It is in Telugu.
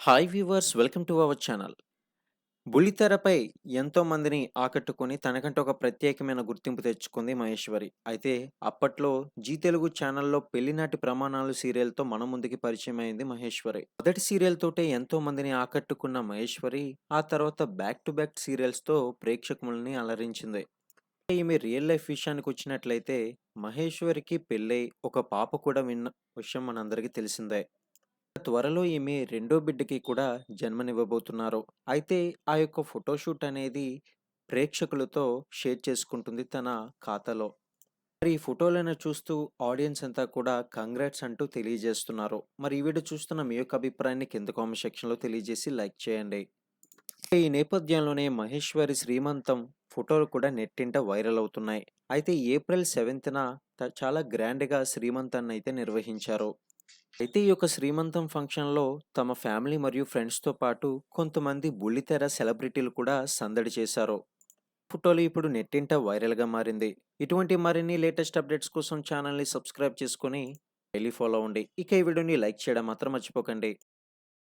Hi viewers welcome to our channel బుల్లితెరపై ఎంతో మందిని ఆకట్టుకొని తనకంటే ఒక ప్రత్యేకమైన గుర్తింపు తెచ్చుకుంది మహేశ్వరి. అయితే అప్పట్లో జీ తెలుగు ఛానల్లో పెళ్ళినాటి ప్రమాణాలు సీరియల్తో మన ముందుకి పరిచయం అయింది మహేశ్వరి. మొదటి సీరియల్ తోటే ఎంతో మందిని ఆకట్టుకున్న మహేశ్వరి ఆ తర్వాత బ్యాక్ టు బ్యాక్ సీరియల్స్తో ప్రేక్షకులని అలరించింది. ఈమె రియల్ లైఫ్ విషయానికి వచ్చినట్లయితే మహేశ్వరికి పెళ్ళై ఒక పాప కూడా విన్న విషయం మనందరికీ తెలిసిందే. త్వరలో ఈమె రెండో బిడ్డకి కూడా జన్మనివ్వబోతున్నారు. అయితే ఆ యొక్క ఫోటోషూట్ అనేది ప్రేక్షకులతో షేర్ చేసుకుంటుంది తన ఖాతాలో. మరి ఈ ఫోటోలను చూస్తూ ఆడియన్స్ అంతా కూడా కంగ్రాట్స్ అంటూ తెలియజేస్తున్నారు. మరి ఈ వీడియో చూస్తున్న మీ యొక్క అభిప్రాయాన్ని కింద కామెంట్ సెక్షన్లో తెలియజేసి లైక్ చేయండి. ఈ నేపథ్యంలోనే మహేశ్వరి శ్రీమంతం ఫోటోలు కూడా నెట్టింట వైరల్ అవుతున్నాయి. అయితే ఏప్రిల్ సెవెంత్న చాలా గ్రాండ్గా శ్రీమంతాన్ని అయితే నిర్వహించారు. అయితే ఈ యొక్క శ్రీమంతం ఫంక్షన్‌లో తమ ఫ్యామిలీ మరియు ఫ్రెండ్స్‌తో పాటు కొంతమంది బుల్లితెర సెలబ్రిటీలు కూడా సందడి చేశారు. ఫోటోలు ఇప్పుడు నెట్టింట వైరల్‌గా మారింది. ఇటువంటి మరిన్ని లేటెస్ట్ అప్డేట్స్ కోసం ఛానల్‌ని సబ్స్క్రైబ్ చేసుకొని డైలీ ఫాలో అవ్వండి. ఇక ఈ వీడియోని లైక్ చేయడం మాత్రం మర్చిపోకండి.